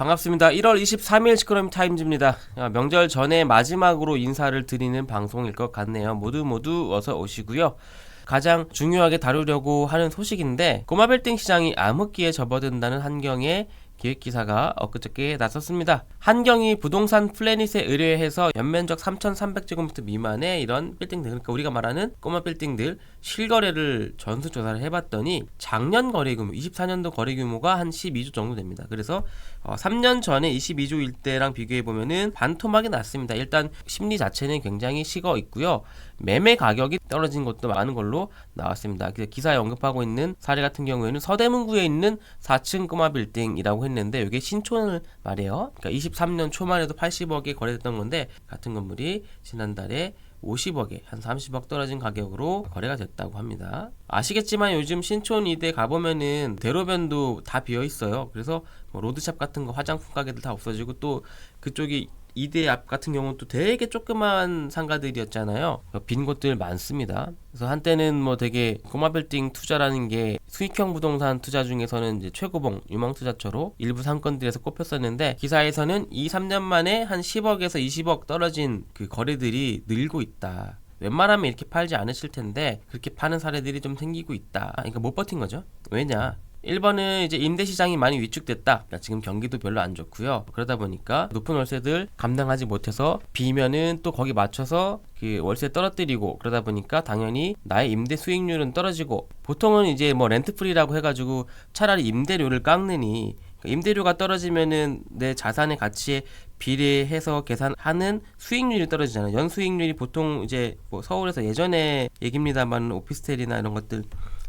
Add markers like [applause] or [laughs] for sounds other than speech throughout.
반갑습니다. 1월 23일 시크럼 타임즈입니다. 아, 명절 전에 마지막으로 인사를 드리는 방송일 것 같네요. 모두 모두 어서 오시고요. 가장 중요하게 다루려고 하는 소식인데 꼬마빌딩 시장이 암흑기에 접어든다는 한경의 기획기사가 엊그저께 나섰습니다. 한경이 부동산 플래닛에 의뢰해서 연면적 3,300제곱미터 미만의 이런 빌딩들, 그러니까 우리가 말하는 꼬마 빌딩들 실거래를 전수조사를 해봤더니 작년 거래 규모, 24년도 거래 규모가 한 12조 정도 됩니다. 그래서 어, 3년 전에 22조일 때랑 비교해 보면은 반토막이 났습니다. 일단 심리 자체는 굉장히 식어 있고요. 매매 가격이 떨어진 것도 많은 걸로 나왔습니다. 기사에 언급하고 있는 사례 같은 경우에는 서대문구에 있는 4층 꼬마 빌딩이라고 했는데 이게 신촌을 말이에요. 그러니까 23년 초만 해도 80억에 거래됐던 건데 같은 건물이 지난달에 50억에 한 30억 떨어진 가격으로 거래가 됐다고 합니다. 아시겠지만 요즘 신촌 이대 가보면은 대로변도 다 비어 있어요. 그래서 뭐 로드샵 같은 거 화장품 가게들 다 없어지고 또 그쪽이 이대 앞 같은 경우는 또 되게 조그만 상가들이었잖아요. 빈 곳들 많습니다. 그래서 한때는 뭐 되게 꼬마 빌딩 투자라는 게 수익형 부동산 투자 중에서는 이제 최고봉 유망 투자처로 일부 상권들에서 꼽혔었는데 기사에서는 2, 3년 만에 한 10억에서 20억 떨어진 그 거래들이 늘고 있다. 웬만하면 이렇게 팔지 않으실 텐데 그렇게 파는 사례들이 좀 생기고 있다. 그러니까 못 버틴 거죠. 왜냐? 1번은 이제 임대 시장이 많이 위축됐다. 지금 경기도 별로 안 좋고요. 그러다 보니까 높은 월세들 감당하지 못해서 비면은 또 거기 맞춰서 그 월세 떨어뜨리고 그러다 보니까 당연히 나의 임대 수익률은 떨어지고 보통은 이제 뭐 렌트 프리라고 해가지고 차라리 임대료를 깎느니 임대료가 떨어지면은 내 자산의 가치에 비례해서 계산하는 수익률이 떨어지잖아요. 연 수익률이 보통 이제 뭐 서울에서 예전에 얘기입니다만 오피스텔이나 이런 것들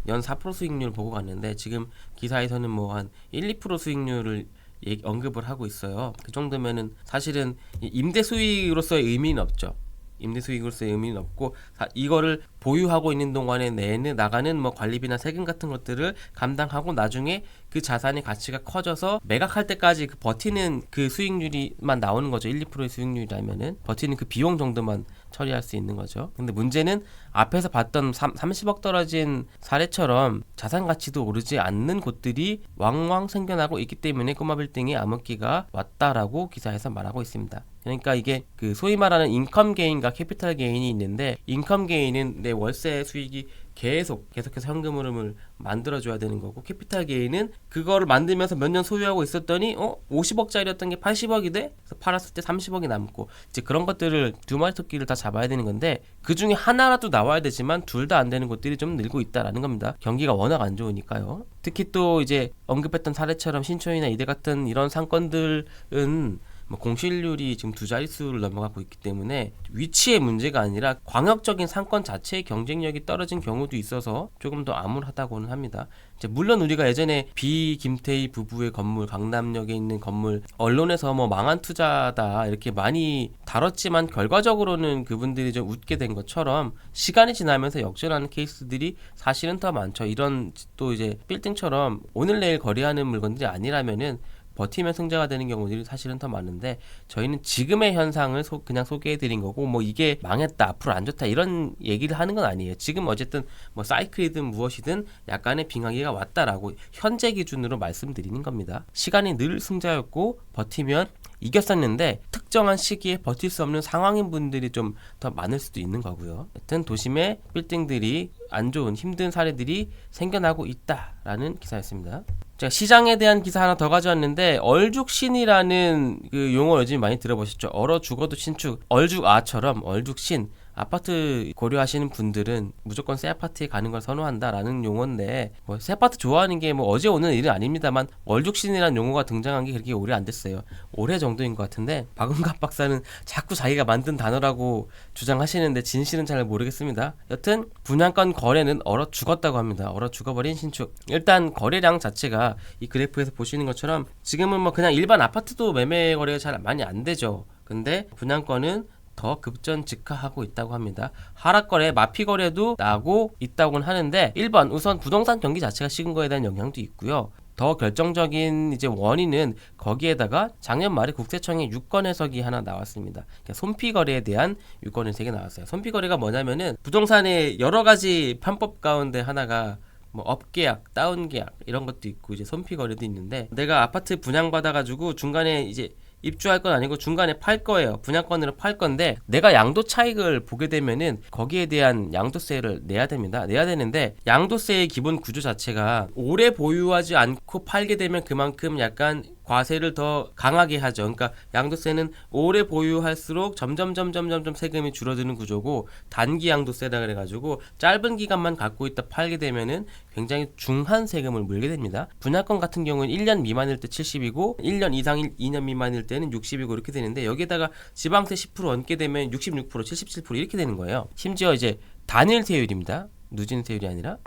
연 4% 수익률 보고 갔는데 지금 기사에서는 뭐 한 1, 2% 수익률을 얘기, 언급을 하고 있어요. 그 정도면은 사실은 이 임대 수익으로서의 의미는 없죠. 임대 수익으로서의 의미는 없고 사- 이거를 보유하고 있는 동안에 내는 나가는 뭐 관리비나 세금 같은 것들을 감당하고 나중에 그 자산의 가치가 커져서 매각할 때까지 그 버티는 그 수익률이만 나오는 거죠. 1, 2%의 수익률이라면은 버티는 그 비용 정도만 처리할 수 있는 거죠. 근데 문제는 앞에서 봤던 3, 30억 떨어진 사례처럼 자산 가치도 오르지 않는 곳들이 왕왕 생겨나고 있기 때문에 꼬마 빌딩의 암흑기가 왔다라고 기사에서 말하고 있습니다. 그러니까 이게 그 소위 말하는 인컴 게인과 캐피탈 게인이 있는데 인컴 게인은 내 월세 수익이 계속 계속해서 현금 흐름을 만들어줘야 되는 거고 캐피탈 게인은 그거를 만들면서 몇 년 소유하고 있었더니 어 50억짜리였던 게 80억이 돼? 그래서 팔았을 때 30억이 남고 이제 그런 것들을 두 마리 토끼를 다 잡아야 되는 건데 그 중에 하나라도 나와야 되지만 둘 다 안 되는 곳들이 좀 늘고 있다라는 겁니다. 경기가 워낙 안 좋으니까요. 특히 또 이제 언급했던 사례처럼 신촌이나 이대 같은 이런 상권들은 뭐 공실률이 지금 두 자릿수를 넘어가고 있기 때문에 위치의 문제가 아니라 광역적인 상권 자체의 경쟁력이 떨어진 경우도 있어서 조금 더 암울하다고는 합니다. 물론 우리가 예전에 비 김태희 부부의 건물 강남역에 있는 건물 언론에서 뭐 망한 투자다 이렇게 많이 다뤘지만 결과적으로는 그분들이 좀 웃게 된 것처럼 시간이 지나면서 역전하는 케이스들이 사실은 더 많죠. 이런 또 이제 빌딩처럼 오늘 내일 거래하는 물건들이 아니라면은 버티면 승자가 되는 경우들이 사실은 더 많은데 저희는 지금의 현상을 소- 그냥 소개해 드린 거고 뭐 이게 망했다 앞으로 안 좋다 이런 얘기를 하는 건 아니에요 지금 어쨌든 뭐 사이클이든 무엇이든 약간의 빙하기가 왔다라고 현재 기준으로 말씀드리는 겁니다 시간이 늘 승자였고 버티면 이겼었는데 특정한 시기에 버틸 수 없는 상황인 분들이 좀 더 많을 수도 있는 거고요. 여튼 도심의 빌딩들이 안 좋은 힘든 사례들이 생겨나고 있다라는 기사였습니다. 제가 시장에 대한 기사 하나 더 가져왔는데 얼죽신이라는 그 용어 요즘 많이 들어보셨죠? 얼어 죽어도 신축, 얼죽아처럼 얼죽신 아파트 고려하시는 분들은 무조건 새 아파트에 가는 걸 선호한다라는 용어인데 뭐 새 아파트 좋아하는 게 뭐 어제 오는 일은 아닙니다만 월죽신이라는 용어가 등장한 게 그렇게 오래 안 됐어요. 올해 정도인 것 같은데 박은갑 박사는 자꾸 자기가 만든 단어라고 주장하시는데 진실은 잘 모르겠습니다. 여튼 분양권 거래는 얼어 죽었다고 합니다. 얼어 죽어버린 신축. 일단 거래량 자체가 이 그래프에서 보시는 것처럼 지금은 뭐 그냥 일반 아파트도 매매 거래가 잘 많이 안 되죠. 근데 분양권은 더 급전 직하하고 있다고 합니다. 하락 거래, 마피 거래도 나고 있다고는 하는데 1번 우선 부동산 경기 자체가 식은 거에 대한 영향도 있고요. 더 결정적인 이제 원인은 거기에다가 작년 말에 국세청의 유권 해석이 하나 나왔습니다. 그러니까 손피 거래에 대한 유권 해석이 나왔어요. 손피 거래가 뭐냐면은 부동산의 여러 가지 판법 가운데 하나가 뭐 업계약, 다운계약 이런 것도 있고 이제 손피 거래도 있는데 내가 아파트 분양 받아 가지고 중간에 이제 입주할 건 아니고 중간에 팔 거예요. 분양권으로 팔 건데 내가 양도 차익을 보게 되면은 거기에 대한 양도세를 내야 됩니다. 내야 되는데 양도세의 기본 구조 자체가 오래 보유하지 않고 팔게 되면 그만큼 약간 과세를 더 강하게 하죠. 그러니까 양도세는 오래 보유할수록 점점 점점 점점 세금이 줄어드는 구조고 단기 양도세라 그래 가지고 짧은 기간만 갖고 있다 팔게 되면은 굉장히 중한 세금을 물게 됩니다. 분양권 같은 경우는 1년 미만일 때 70이고 1년 이상 2년 미만일 때는 60이고 이렇게 되는데 여기에다가 지방세 10% 얹게 되면 66% 77% 이렇게 되는 거예요. 심지어 이제 단일 세율입니다. 누진 세율이 아니라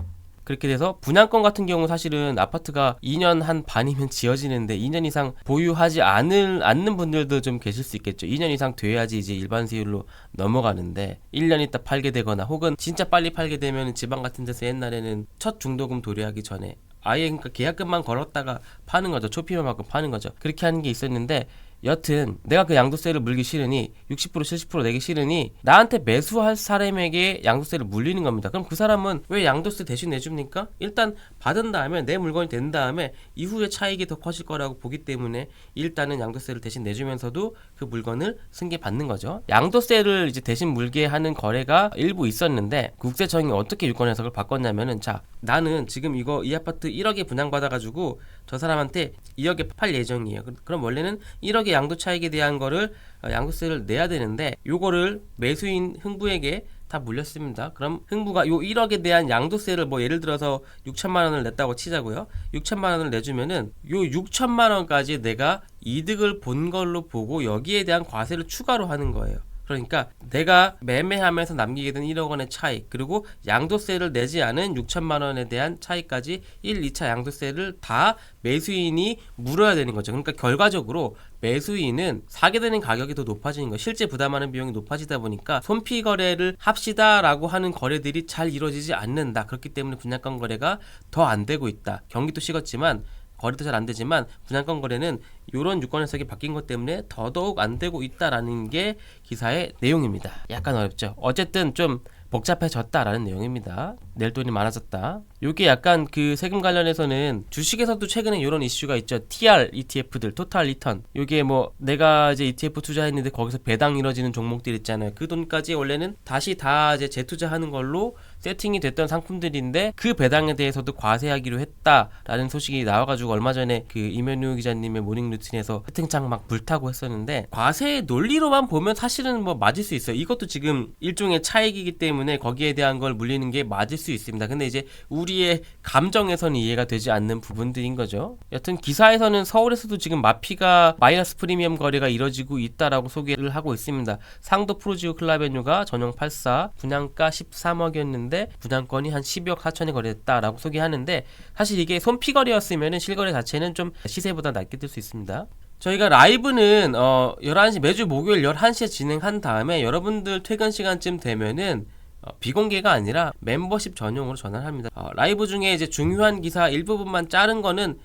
그렇게 돼서 분양권 같은 경우 사실은 아파트가 2년 한 반이면 [laughs] 지어지는데 2년 이상 보유하지 않을 않는 분들도 좀 계실 수 있겠죠. 2년 이상 돼야지 이제 일반 세율로 넘어가는데 1년 있다 팔게 되거나 혹은 진짜 빨리 팔게 되면 지방 같은 데서 옛날에는 첫 중도금 도래하기 전에 아예 그러니까 계약금만 걸었다가 파는 거죠. 초피만 받고 파는 거죠. 그렇게 하는 게 있었는데 여튼 내가 그 양도세를 물기 싫으니 60% 70% 내기 싫으니 나한테 매수할 사람에게 양도세를 물리는 겁니다. 그럼 그 사람은 왜 양도세 대신 내줍니까? 일단 받은 다음에 내 물건이 된 다음에 이후에 차익이 더 커질 거라고 보기 때문에 일단은 양도세를 대신 내주면서도 그 물건을 승계 받는 거죠. 양도세를 이제 대신 물게 하는 거래가 일부 있었는데 국세청이 어떻게 유권 해석을 바꿨냐면은 자 나는 지금 이거 이 아파트 1억에 분양받아가지고 저 사람한테 2억에 팔 예정이에요. 그- 그럼 원래는 1억의 양도 차익에 대한 거를 어, 양도세를 내야 되는데 요거를 매수인 흥부에게 다 물렸습니다. 그럼 흥부가 요 1억에 대한 양도세를 뭐 예를 들어서 6천만 원을 냈다고 치자고요. 6천만 원을 내주면은 요 6천만 원까지 내가 이득을 본 걸로 보고 여기에 대한 과세를 추가로 하는 거예요. 그러니까 내가 매매하면서 남기게 된 1억 원의 차익 그리고 양도세를 내지 않은 6천만 원에 대한 차익까지 1, 2차 양도세를 다 매수인이 물어야 되는 거죠. 그러니까 결과적으로 매수인은 사게 되는 가격이 더 높아지는 거. 실제 부담하는 비용이 높아지다 보니까 손피 거래를 합시다라고 하는 거래들이 잘 이루어지지 않는다. 그렇기 때문에 분양권 거래가 더 안 되고 있다. 경기도 식었지만 거래도 잘 안 되지만 분양권 거래는 이런 유권 해석이 바뀐 것 때문에 더더욱 안 되고 있다라는 게 기사의 내용입니다. 약간 어렵죠. 어쨌든 좀 복잡해졌다라는 내용입니다. 낼 돈이 많아졌다. 이게 약간 그 세금 관련해서는 주식에서도 최근에 이런 이슈가 있죠. TR ETF들, 토탈 리턴. 이게 뭐 내가 이제 ETF 투자했는데 거기서 배당 이뤄지는 종목들 있잖아요. 그 돈까지 원래는 다시 다 이제 재투자하는 걸로 세팅이 됐던 상품들인데 그 배당에 대해서도 과세하기로 했다라는 소식이 나와가지고 얼마 전에 그 이면우 기자님의 모닝 루틴에서 채팅창 막 불타고 했었는데 과세의 논리로만 보면 사실은 뭐 맞을 수 있어요. 이것도 지금 일종의 차익이기 때문에 거기에 대한 걸 물리는 게 맞을 수 있습니다. 근데 이제 우리의 감정에서는 이해가 되지 않는 부분들인 거죠. 여튼 기사에서는 서울에서도 지금 마피가 마이너스 프리미엄 거래가 이뤄지고 있다라고 소개를 하고 있습니다. 상도 프로지오 클라베뉴가 전용 84 분양가 13억이었는데 분양권이 한 12억 4천에 거래됐다라고 소개하는데 사실 이게 손피거래였으면 실거래 자체는 좀 시세보다 낮게 될수 있습니다. 저희가 라이브는 어 11시 매주 목요일 11시에 진행한 다음에 여러분들 퇴근 시간쯤 되면은 어, 비공개가 아니라 멤버십 전용으로 전환을 합니다. 어, 라이브 중에 이제 중요한 기사 일부분만 자른 거는 어,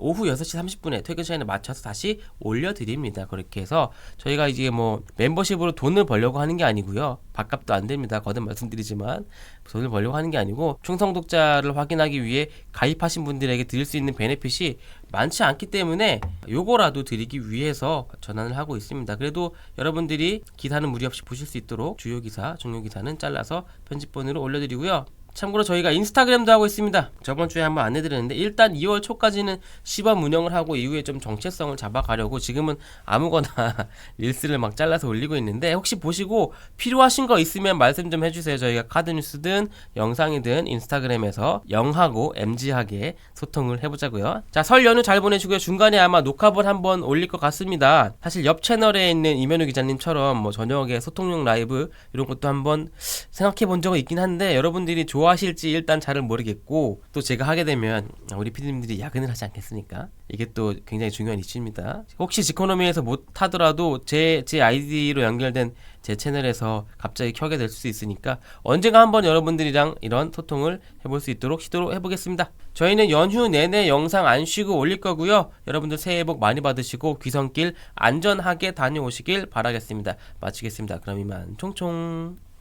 오후 6시 30분에 퇴근 시간에 맞춰서 다시 올려드립니다. 그렇게 해서 저희가 이제 뭐 멤버십으로 돈을 벌려고 하는 게 아니고요. 밥값도 안 됩니다. 거듭 말씀드리지만 돈을 벌려고 하는 게 아니고 충성독자를 확인하기 위해 가입하신 분들에게 드릴 수 있는 베네핏이 많지 않기 때문에 요거라도 드리기 위해서 전환을 하고 있습니다. 그래도 여러분들이 기사는 무리 없이 보실 수 있도록 주요 기사, 종료 기사는 잘라서 편집본으로 올려드리고요. 참고로 저희가 인스타그램도 하고 있습니다. 저번 주에 한번 안내드렸는데 일단 2월 초까지는 시범 운영을 하고 이후에 좀 정체성을 잡아가려고 지금은 아무거나 [laughs] 릴스를 막 잘라서 올리고 있는데 혹시 보시고 필요하신 거 있으면 말씀 좀 해주세요. 저희가 카드 뉴스든 영상이든 인스타그램에서 영하고 MG하게 소통을 해보자고요. 자 설 연휴 잘 보내시고요. 중간에 아마 녹화본 한번 올릴 것 같습니다. 사실 옆 채널에 있는 이면우 기자님처럼 뭐 저녁에 소통용 라이브 이런 것도 한번 생각해 본 적은 있긴 한데 여러분들이 좋아하실지 일단 잘은 모르겠고 또 제가 하게 되면 우리 피디님들이 야근을 하지 않겠습니까? 이게 또 굉장히 중요한 이슈입니다. 혹시 지코노미에서 못 하더라도 제, 제 아이디로 연결된 제 채널에서 갑자기 켜게 될 수 있으니까 언젠가 한번 여러분들이랑 이런 소통을 해볼 수 있도록 시도로 해보겠습니다. 저희는 연휴 내내 영상 안 쉬고 올릴 거고요. 여러분들 새해 복 많이 받으시고 귀성길 안전하게 다녀오시길 바라겠습니다. 마치겠습니다. 그럼 이만 총총.